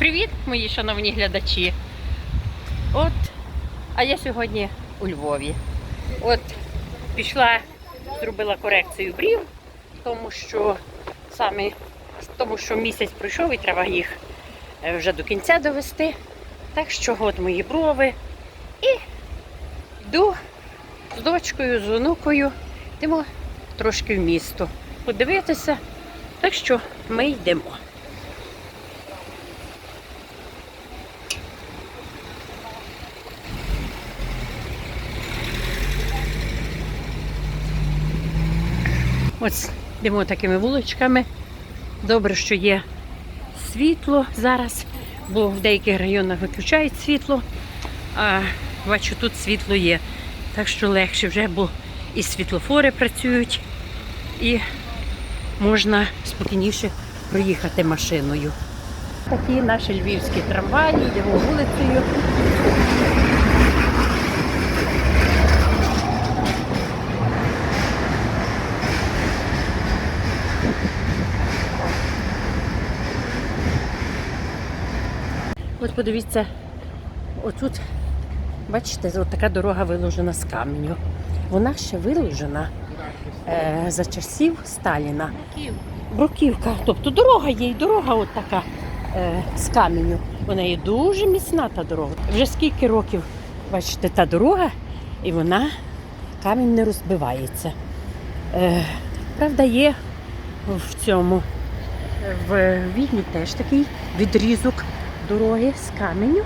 Привіт, мої шановні глядачі. От, а я сьогодні у Львові. От пішла, зробила корекцію брів, тому що саме тому що місяць пройшов і треба їх е, вже до кінця довести. Так що от мої брови. І йду з дочкою, з онукою, йдемо трошки в місто подивитися. Так що ми йдемо. Ось йдемо такими вуличками. Добре, що є світло зараз, бо в деяких районах виключають світло, а бачу, тут світло є. Так що легше вже, бо і світлофори працюють, і можна спокійніше проїхати машиною. Такі наші львівські трамваї, йдемо вулицею. От подивіться, отут, бачите, от така дорога виложена з каменю. Вона ще виложена е, за часів Сталіна. Бруківка. Тобто дорога є, і дорога от така е, з каменю. Вона є дуже міцна та дорога. Вже скільки років, бачите, та дорога, і вона камінь не розбивається. Е, правда, є в цьому в Відні теж такий відрізок дороги з каменю,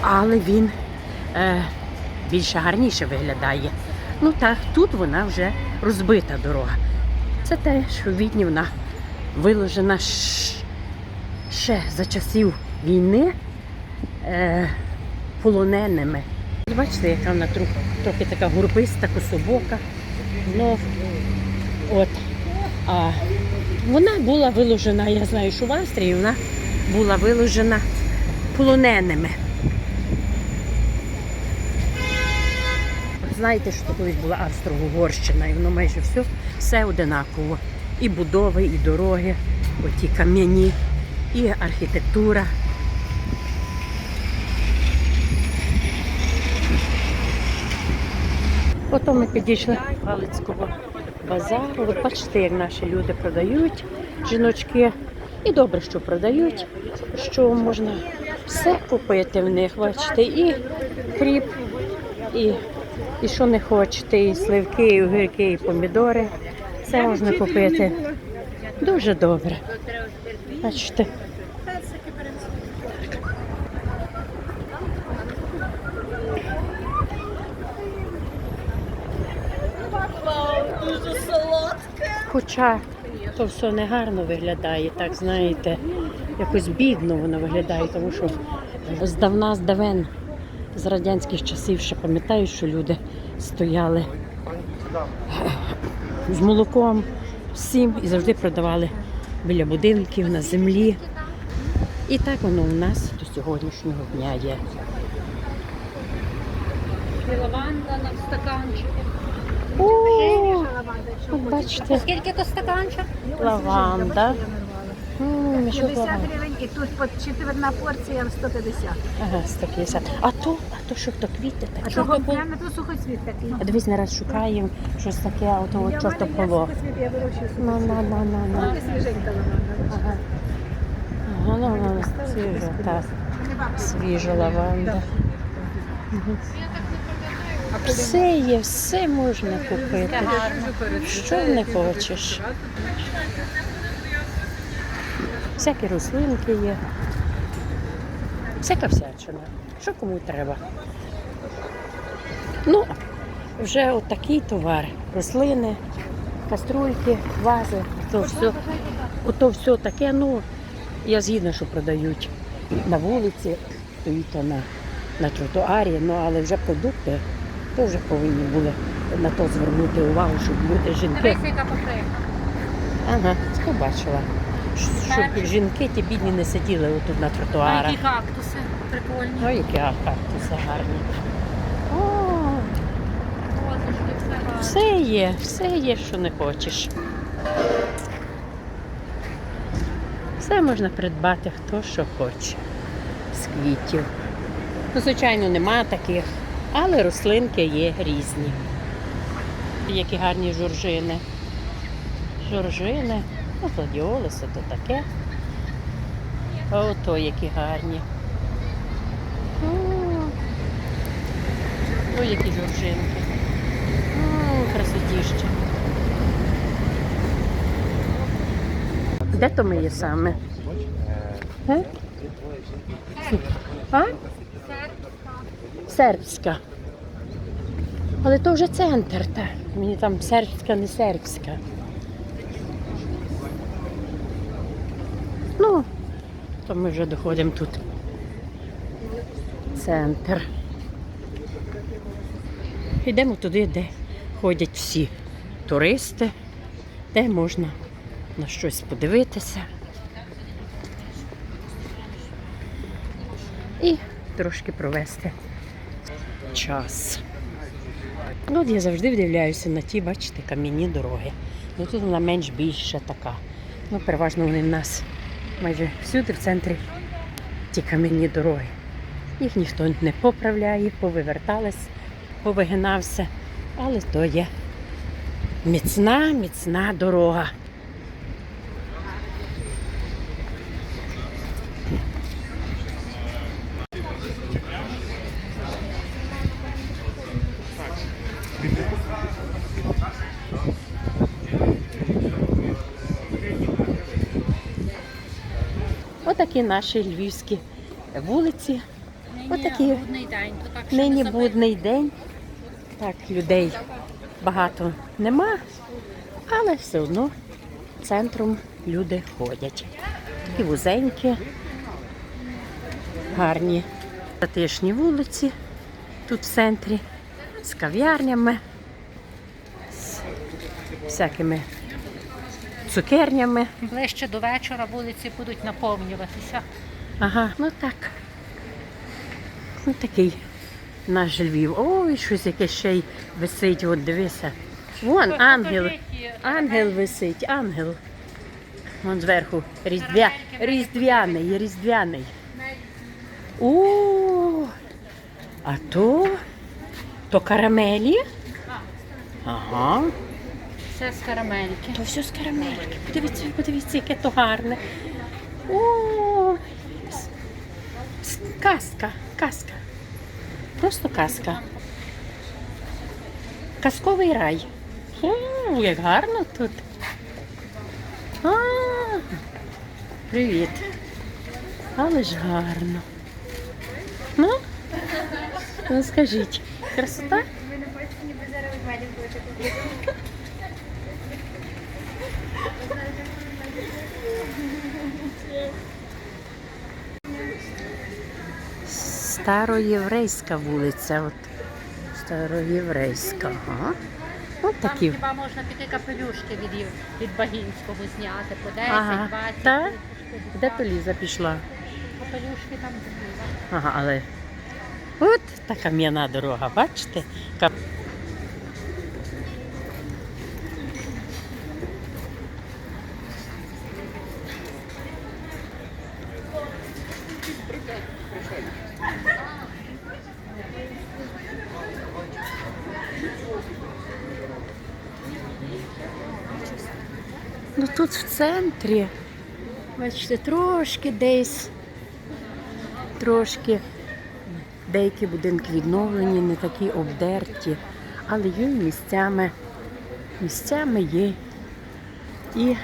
але він е, більше гарніше виглядає. Ну так, тут вона вже розбита дорога. Це те, що в Відні вона виложена ще за часів війни е, полоненими. Бачите, яка вона трохи, трохи така горбиста, кособока. Ну, от. А вона була виложена, я знаю, що в Австрії вона була виложена полоненими. Знаєте, що колись була Австро-Угорщина, і воно майже все, все одинаково. І будови, і дороги, оті кам'яні, і архітектура. Потім ми підійшли до Галицького базару. Ви бачите, як наші люди продають жіночки. І добре, що продають, що можна все купити в них. Бачите, і хліб, і, і що не хочете, і сливки, і огірки, і помідори. Все можна купити. Дуже добре. Бачите. Хоча то все негарно виглядає, так знаєте, якось бідно воно виглядає, тому що здавна здавен з радянських часів ще пам'ятаю, що люди стояли з молоком всім і завжди продавали біля будинків на землі. І так воно у нас до сьогоднішнього дня є. Лаванда на стаканчику. От бачите, Скільки то стаканчик? лаванда. М, що 50 гривень і тут четверна порція 150. Ага, 150. А то, а то що то квіти А такі? то прямо то сухоцвіт такий. А дивись, не раз шукаємо щось таке, а то от чортополо. сухоцвіт, я вирощую Ну, сухоцвіт. на, на, на, на. Це свіженька лаванда. Ага. Ага, ну, ну, свіжа, так. Свіжа лаванда. Мгм. Все є, все можна купити. Що не хочеш? Всякі рослинки є. Всяка всячина. Що кому треба. Ну, вже от товар. Рослини, каструльки, вази, то все. Ото все таке, ну, я згідна, що продають на вулиці, стоїть то на, на тротуарі, ну але вже продукти вже повинні були на то звернути увагу, щоб люди, жінки. Дивись, яка потрібна. Ага, побачила. Щоб жінки ті бідні не сиділи отут на А тротуарах. які кактуси прикольні. Ой, які кактуси гарні. О, все є, все є, що не хочеш. Все можна придбати, хто що хоче з квітів. Ну, звичайно, нема таких, але рослинки є різні. Які гарні журжини. Жоржини, ну, гладіолуси, то таке. Ото які гарні. Ой, які жоржинки. М, Красотіще. Де то ми є саме? Е? А? Сербська. Але то вже центр, та. Мені там сербська, не сербська. Ну, то ми вже доходимо тут. Центр. Йдемо туди, де ходять всі туристи, де можна на щось подивитися. І трошки провести час. Ну, от я завжди вдивляюся на ті, бачите, кам'яні дороги. Ну тут вона менш більша така. Ну, переважно вони в нас майже всюди в центрі ті кам'яні дороги. Їх ніхто не поправляє, повивертались, повигинався. Але то є міцна, міцна дорога. Наші львівські вулиці. Отакі. будний день. То так, Нині будний день. Так, людей багато нема, але все одно центром люди ходять. Такі вузенькі, гарні затишні вулиці тут в центрі з кав'ярнями, з всякими цукернями. Ближче до вечора вулиці будуть наповнюватися. Ага, ну так. Ну такий наш Львів. Ой, щось яке ще й висить, от дивися. Вон ангел. Ангел висить, ангел. Вон зверху. Різдвя... Різдвяний, різдвяний. О, а то, то карамелі. Ага. Все з карамельки. То все з карамельки. Подивіться, подивіться, яке то гарне. О, казка, казка. Просто казка. Казковий рай. О, як гарно тут. А, привіт. Але ж гарно. Ну, ну скажіть, красота? Староєврейська вулиця. От. Староєврейська. Ага. От Там такі. хіба можна піти капелюшки від, від Багінського зняти по 10, Ага. 20. Та? Де 50. то Ліза пішла? Капелюшки там зліва. Ага, але от та кам'яна дорога, бачите? Ка- Ну тут в центрі, бачите, трошки десь трошки деякі будинки відновлені, не такі обдерті, але є місцями, місцями є і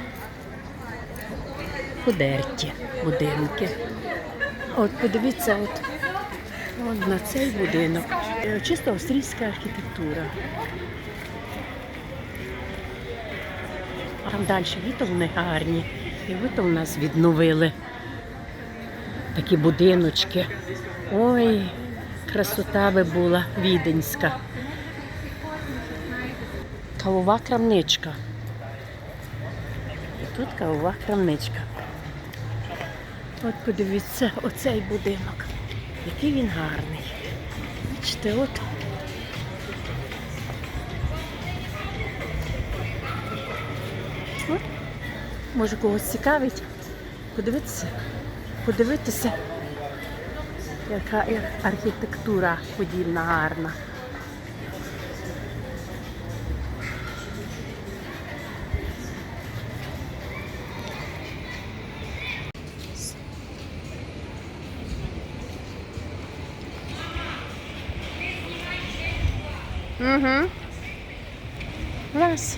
подерті будинки. От подивіться, от, от на цей будинок. Чисто австрійська архітектура. Там далі вони гарні. І віто в нас відновили такі будиночки. Ой, красота би була віденська. Кавова крамничка. І тут кавова крамничка. От подивіться, оцей будинок. Який він гарний. Бачите, от. Може когось цікавить. подивитися, подивитися, яка архітектура подільна гарна. Угу. Раз.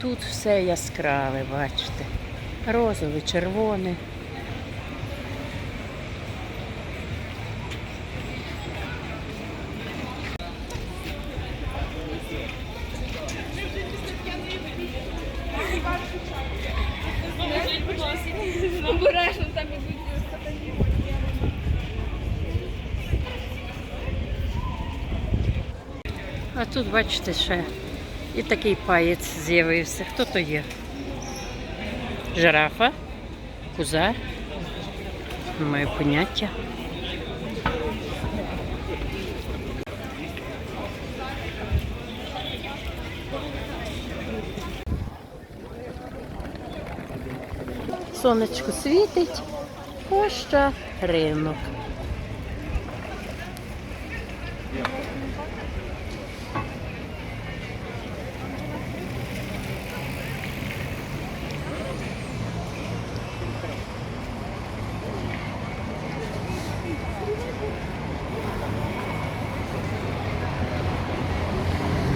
Тут все яскраве, бачите. Розове, червоне. Обережно там ідуть. А тут, бачите, ще і такий паєць з'явився. Хто то є? Жирафа? Куза? моє поняття. Сонечко світить, поща ринок.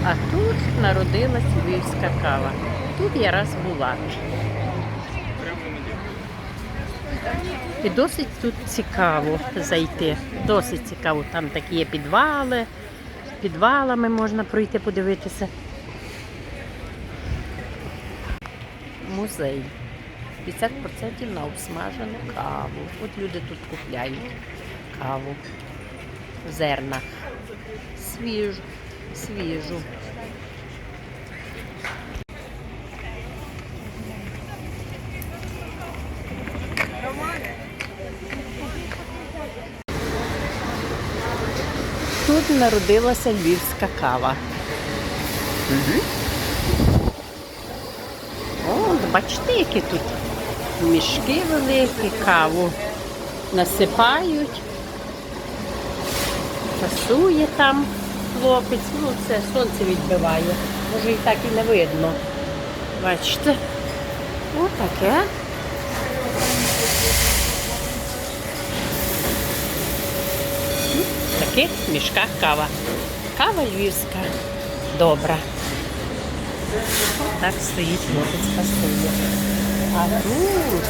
А тут народилась львівська кава. Тут я раз була. І досить тут цікаво зайти. Досить цікаво. Там такі є підвали. Підвалами можна пройти подивитися. Музей. 50% на обсмажену каву. От люди тут купляють каву в зернах. Свіжу, свіжу. Тут народилася львівська кава. О, бачите, які тут мішки великі, каву насипають, фасує там хлопець. Ну, це сонце відбиває. Може і так і не видно. Бачите? Отаке. Таких мішках кава. Кава львівська. Добра. Так стоїть хлопець фасує. А тут,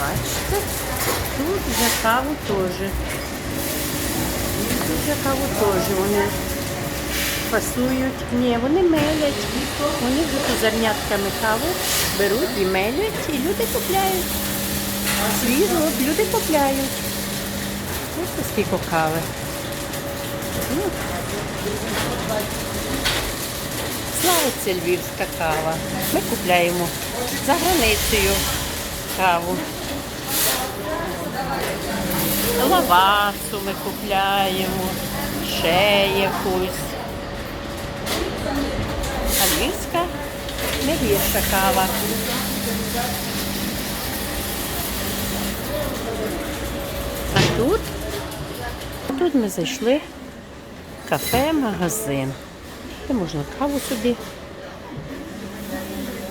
бачите, тут вже каву теж. Тут вже каву теж вони фасують. Ні, вони мелять. Вони тут зернятками каву беруть і мелять, і люди купляють. Свіжу, люди купляють. Ось скільки кави. Славиться львівська кава. Ми купляємо за границею каву. Лавасу ми купляємо, ще якусь. А львівська не гірша кава. А тут, тут ми зайшли в кафе, магазин. Де можна каву собі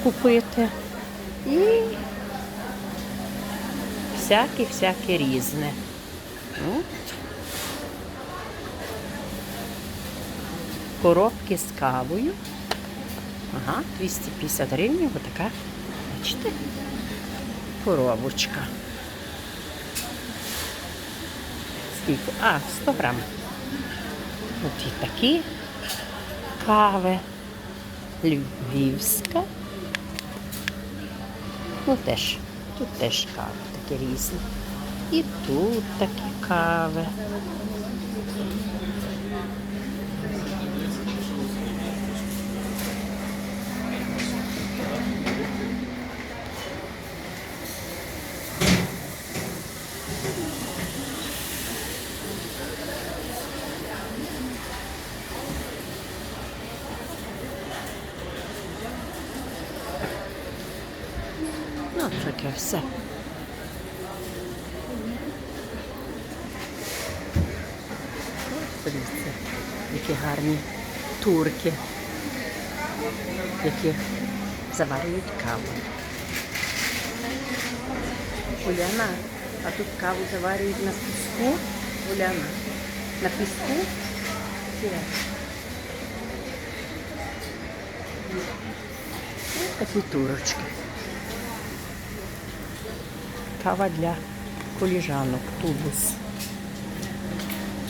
купити. І всяке-всяке різне. Коробки з кавою. Ага, 250 гривень, отака, бачите, коробочка. Скільки? А, 100 грам. От і такі кави. Львівська. Ну теж, тут теж кави такі різні. І тут такі кави. таке все. Подивіться, які гарні турки, які заварюють каву. Уляна, а тут каву заварюють на піску. Уляна. На піску. Такі турочки. Кава для коліжанок, тубус.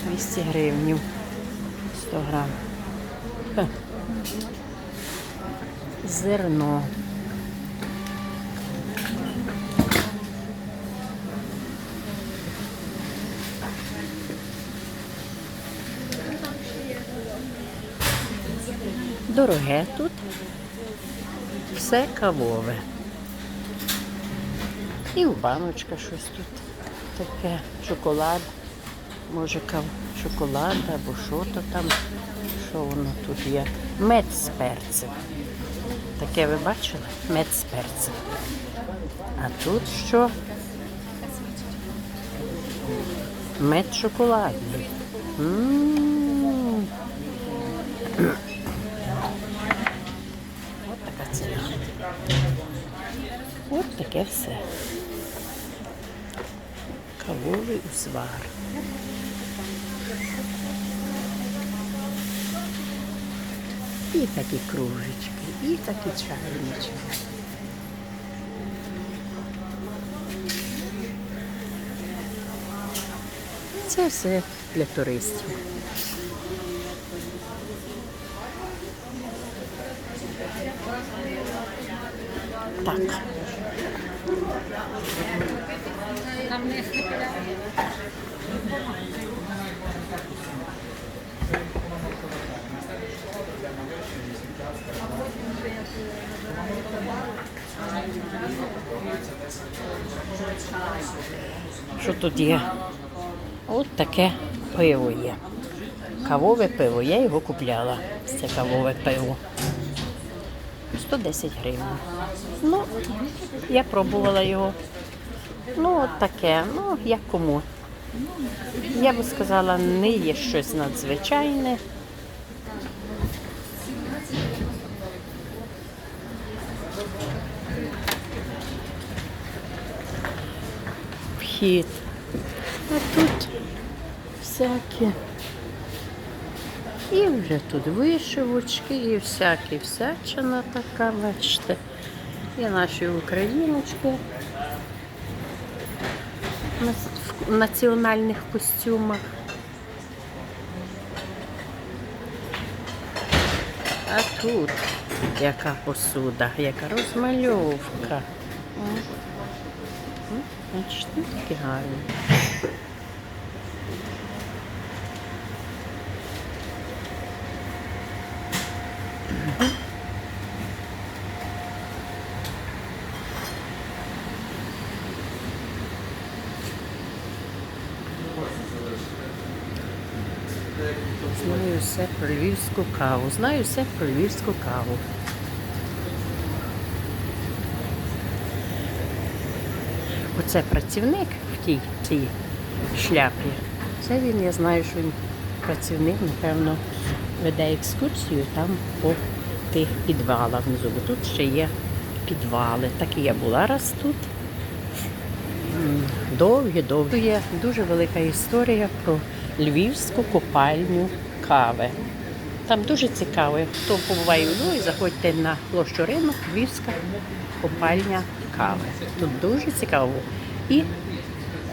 200 гривнів. 100 грам. Ха. Зерно. Дороге тут. Все кавове. І в баночка щось тут таке. Шоколад. Може шоколад або що то там. Що воно тут є? Мед з перцем. Таке ви бачили? Мед з перцем. А тут що? Мед шоколадний. От така ціна. От таке все. Кавовий узвар. І такі кружечки, і такі чайнички. Це все для туристів. Так. Що тут є? От таке пиво є. Кавове пиво. Я його купляла. Це кавове пиво. 110 гривень. Ну, я пробувала його. Ну, от таке, ну, як кому. Я би сказала, не є щось надзвичайне. Вхід. А тут всякі. І вже тут вишивочки, і всякі всячина така, бачите. І наші україночки в національних костюмах. А тут яка посуда, яка розмальовка. Бачите, такі гарні. Знаю все про львівську каву. Знаю все про львівську каву. Оце працівник в тій цій шляпі. Це він, я знаю, що він працівник, напевно, веде екскурсію там по тих підвалах внизу. Бо тут ще є підвали. Так і я була раз тут. Довгі, довгі. Є дуже велика історія про львівську копальню кави. Там дуже цікаво. Хто побуває у Львові, заходьте на площу ринок, Львівська копальня кави. Тут дуже цікаво. І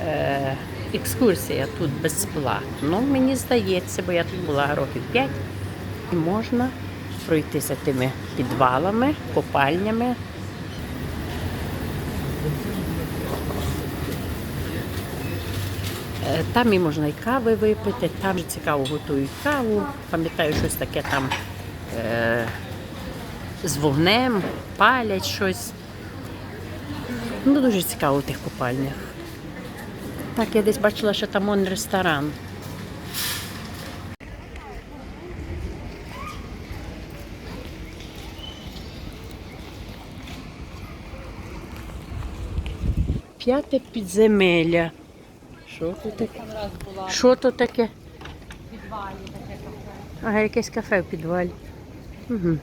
е, екскурсія тут безплатно. Мені здається, бо я тут була років 5, і можна пройтися тими підвалами, копальнями. Там і можна і кави випити, там цікаво готують каву. Пам'ятаю, щось таке там е, з вогнем, палять щось. Ну, дуже цікаво в тих купальнях. Так, я десь бачила, що там он ресторан. П'яте підземелля. Що тут таке? Що тут таке? підвалі таке кафе. Ага, якесь кафе в підвалі. Угу.